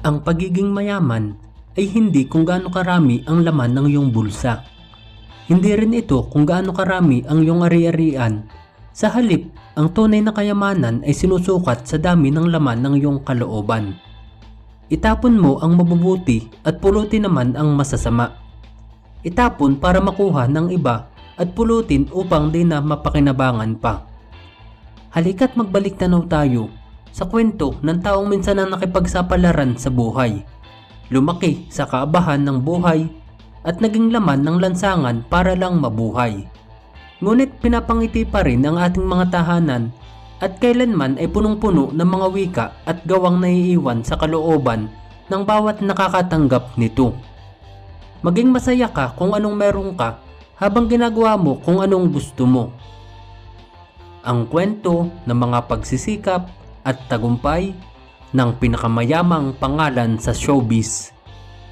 Ang pagiging mayaman ay hindi kung gaano karami ang laman ng iyong bulsa. Hindi rin ito kung gaano karami ang iyong ari-arian. Sa halip, ang tunay na kayamanan ay sinusukat sa dami ng laman ng iyong kalooban. Itapon mo ang mabubuti at pulutin naman ang masasama. Itapon para makuha ng iba at pulutin upang di na mapakinabangan pa. Halika't magbalik tanaw tayo sa kwento ng taong minsan ang nakipagsapalaran sa buhay. Lumaki sa kaabahan ng buhay at naging laman ng lansangan para lang mabuhay. Ngunit pinapangiti pa rin ang ating mga tahanan at kailanman ay punong-puno ng mga wika at gawang naiiwan sa kalooban ng bawat nakakatanggap nito. Maging masaya ka kung anong meron ka habang ginagawa mo kung anong gusto mo. Ang kwento ng mga pagsisikap at tagumpay ng pinakamayamang pangalan sa showbiz,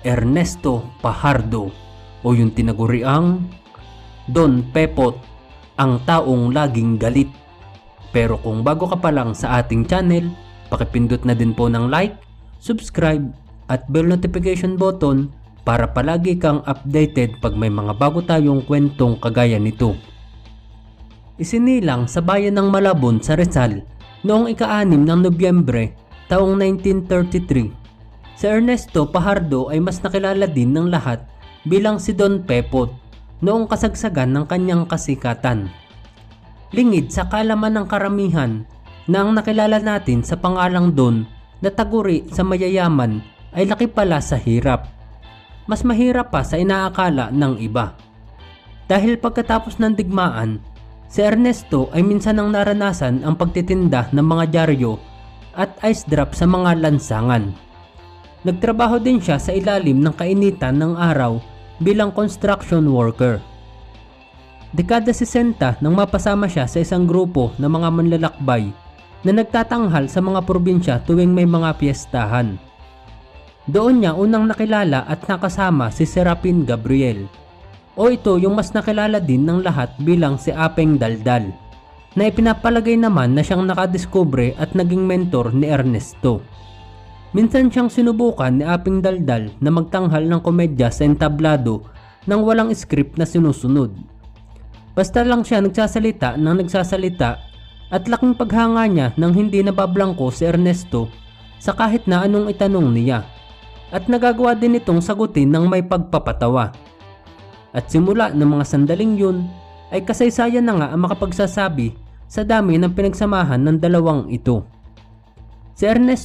Ernesto Pajardo o yung tinaguriang Don Pepot, ang taong laging galit. Pero kung bago ka pa lang sa ating channel, pakipindot na din po ng like, subscribe at bell notification button para palagi kang updated pag may mga bago tayong kwentong kagaya nito. Isinilang sa bayan ng Malabon sa Rizal noong ika-6 ng Nobyembre taong 1933. Si Ernesto Pajardo ay mas nakilala din ng lahat bilang si Don Pepot noong kasagsagan ng kanyang kasikatan. Lingid sa kalaman ng karamihan na ang nakilala natin sa pangalang Don na taguri sa mayayaman ay laki pala sa hirap. Mas mahirap pa sa inaakala ng iba. Dahil pagkatapos ng digmaan, si Ernesto ay minsan ang naranasan ang pagtitinda ng mga dyaryo at ice drop sa mga lansangan. Nagtrabaho din siya sa ilalim ng kainitan ng araw bilang construction worker. Dekada 60 nang mapasama siya sa isang grupo ng mga manlalakbay na nagtatanghal sa mga probinsya tuwing may mga piyestahan. Doon niya unang nakilala at nakasama si Serapin Gabriel o ito yung mas nakilala din ng lahat bilang si Apeng Daldal na ipinapalagay naman na siyang nakadiskubre at naging mentor ni Ernesto. Minsan siyang sinubukan ni Aping Daldal na magtanghal ng komedya sa entablado nang walang script na sinusunod. Basta lang siya nagsasalita ng nagsasalita at laking paghanga niya nang hindi nabablangko si Ernesto sa kahit na anong itanong niya at nagagawa din itong sagutin ng may pagpapatawa. At simula ng mga sandaling yun ay kasaysayan na nga ang makapagsasabi sa dami ng pinagsamahan ng dalawang ito. Si Ernesto